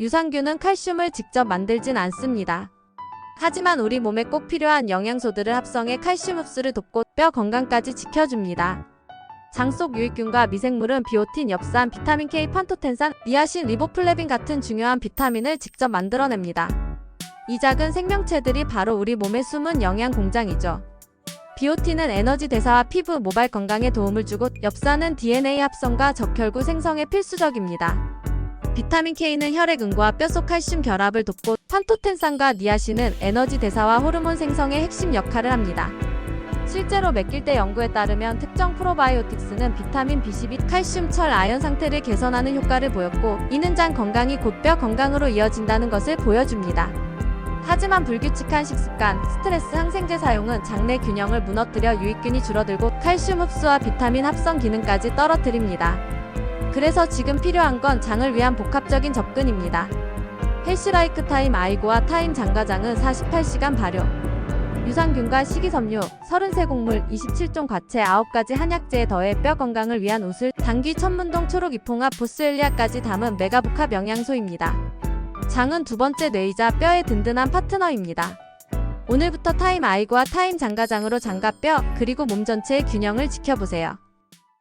유산균은 칼슘을 직접 만들진 않습니다. 하지만 우리 몸에 꼭 필요한 영양소들을 합성해 칼슘 흡수를 돕고 뼈 건강까지 지켜줍니다. 장 속 유익균과 미생물은 비오틴, 엽산, 비타민 K, 판토텐산, 니아신, 리보플레빈 같은 중요한 비타민을 직접 만들어냅니다. 이 작은 생명체들이 바로 우리 몸의 숨은 영양 공장이죠. 비오틴은 에너지 대사와 피부, 모발 건강에 도움을 주고 엽산은 DNA 합성과 적혈구 생성에 필수적입니다. 비타민 K는 혈액응고와 뼛속 칼슘 결합을 돕고 판토텐산과 니아신은 에너지 대사와 호르몬 생성의 핵심 역할을 합니다. 실제로 맥길대 연구에 따르면 특정 프로바이오틱스는 비타민 B12, 칼슘, 철, 아연 상태를 개선하는 효과를 보였고 이는 장 건강이 곧 뼈 건강으로 이어진다는 것을 보여줍니다. 하지만 불규칙한 식습관, 스트레스, 항생제 사용은 장내 균형을 무너뜨려 유익균이 줄어들고 칼슘 흡수와 비타민 합성 기능까지 떨어뜨립니다. 그래서 지금 필요한 건 장을 위한 복합적인 접근입니다. 헬시라이크 타임 아이고와 타임 장가장은 48시간 발효. 유산균과 식이섬유, 33곡물, 27종 과채 9가지 한약재에 더해 뼈 건강을 위한 우슬, 당귀, 천문동, 초록 이퐁합, 보스엘리아까지 담은 메가복합 영양소입니다. 장은 두 번째 뇌이자 뼈의 든든한 파트너입니다. 오늘부터 타임 아이고와 타임 장가장으로 장과 뼈, 그리고 몸 전체의 균형을 지켜보세요.